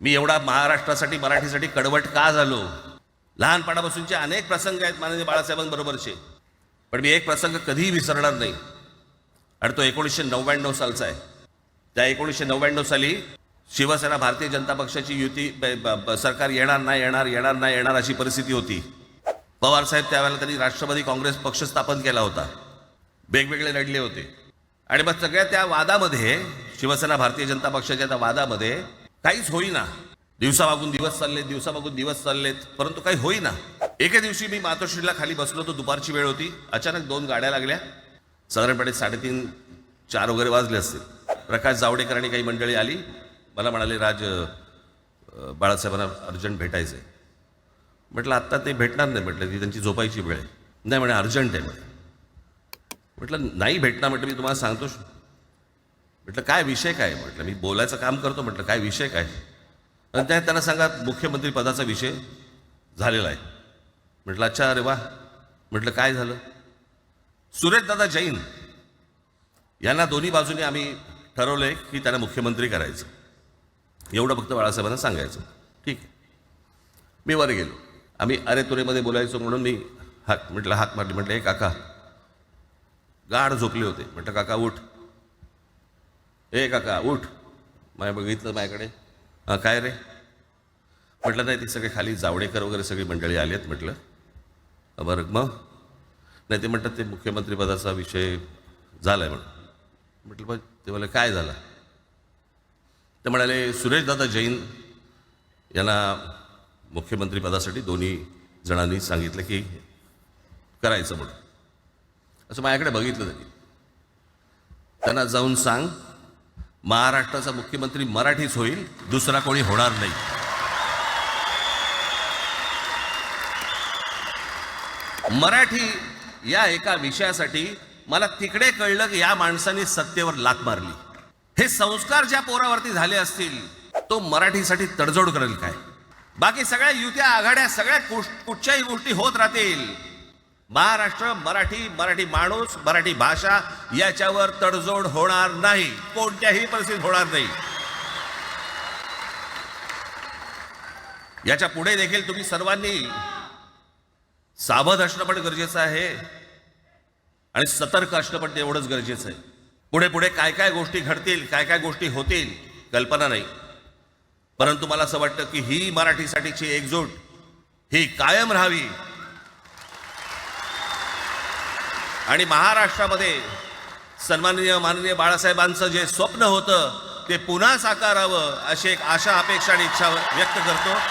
मी एवढा महाराष्ट्रासाठी मराठीसाठी कडवट का झालो? लहानपणापासूनचे अनेक प्रसंग आहेत माननीय बाळासाहेबांबरोबरचे. पण मी एक प्रसंग कधीही विसरणार नाही. आणि तो एकोणीसशे नव्याण्णव सालचा आहे. त्या एकोणीसशे नव्याण्णव साली शिवसेना भारतीय जनता पक्षाची युती सरकार येणार नाही येणार येणार नाही येणार अशी परिस्थिती होती. पवार साहेब त्यावेळेला त्यांनी राष्ट्रवादी काँग्रेस पक्ष स्थापन केला होता. वेगवेगळे लढले होते. आणि मग सगळ्या त्या वादामध्ये शिवसेना भारतीय जनता पक्षाच्या त्या वादामध्ये काहीच होईना. दिवसामागून दिवस चाललेत दिवसामागून दिवस चाललेत परंतु काही होईना. एके दिवशी मी मातोश्रीला खाली बसलो तो दुपारची वेळ होती. अचानक दोन गाड्या लागल्या. साधारणपणे साडेतीन चार वगैरे वाजले असतील. प्रकाश जावडेकर आणि काही मंडळी आली. मला म्हणाले राज बाळासाहेबांना अर्जंट भेटायचं आहे म्हटलं आत्ता ते भेटणार नाही म्हटलं ती त्यांची झोपायची वेळ आहे. नाही म्हणे अर्जंट आहे म्हणे. म्हटलं नाही भेटणार म्हटलं मी तुम्हाला सांगतो म्हटलं काय विषय काय? म्हटलं मी बोलायचं काम करतो. म्हटलं काय विषय काय? आणि त्या त्यांना सांगा मुख्यमंत्री पदाचा विषय झालेला आहे. म्हटलं अच्छा अरे वा. म्हटलं काय झालं? सुरेशदादा जैन यांना दोन्ही बाजूने आम्ही ठरवलं आहे की त्यांना मुख्यमंत्री करायचं. एवढं फक्त बाळासाहेबांना सांगायचं. ठीक आहे. मी वर गेलो. आम्ही अरे तुरेमध्ये बोलायचो म्हणून मी हाक म्हटलं हाक मारली. म्हटलं हे काका. गाढ झोपले होते. म्हटलं काका उठ. ए काका उठ. माय बघितलं माझ्याकडे. हां काय रे? म्हटलं नाही ते सगळे खाली जावडेकर वगैरे सगळी मंडळी आली आहेत म्हटलं बरं मग? नाही ते म्हणतात ते मुख्यमंत्रीपदाचा विषय झाला आहे म्हणून. म्हटलं बघ ते मला काय झालं? ते म्हणाले सुरेशदादा जैन यांना मुख्यमंत्रीपदासाठी दोन्ही जणांनी सांगितलं की करायचं म्हणून. असं माझ्याकडे बघितलं त्यांनी. त्यांना जाऊन सांग महाराष्ट्राचा मुख्यमंत्री मराठीच होईल दुसरा कोणी होणार नाही. मराठी या एका विषयासाठी मला तिकडे कळलं की या माणसाने सत्तेवर लात मारली. हे संस्कार ज्या पोरावरती झाले असतील तो मराठीसाठी तडजोड करेल काय? बाकी सगळ्या युत्या आघाड्या सगळ्या कुठच्याही गोष्टी होत राहतील महाराष्ट्र मराठी मराठी माणूस मराठी भाषा याच्यावर तडजोड होणार नाही. कोणत्याही परिस्थितीत होणार नाही. याच्यापुढे देखील तुम्ही सर्वांनी सावध असणं पण गरजेचं आहे आणि सतर्क असणं पण तेवढंच गरजेचं आहे. पुढे पुढे काय काय गोष्टी घडतील काय काय गोष्टी होतील कल्पना नाही. परंतु मला असं वाटतं की ही मराठीसाठीची एकजूट ही कायम राहावी. आणि महाराष्ट्रामध्ये सन्माननीय माननीय बाळासाहेबांचं जे स्वप्न होतं ते पुन्हा साकारावं अशी एक आशा अपेक्षा आणि इच्छा व्यक्त करतो.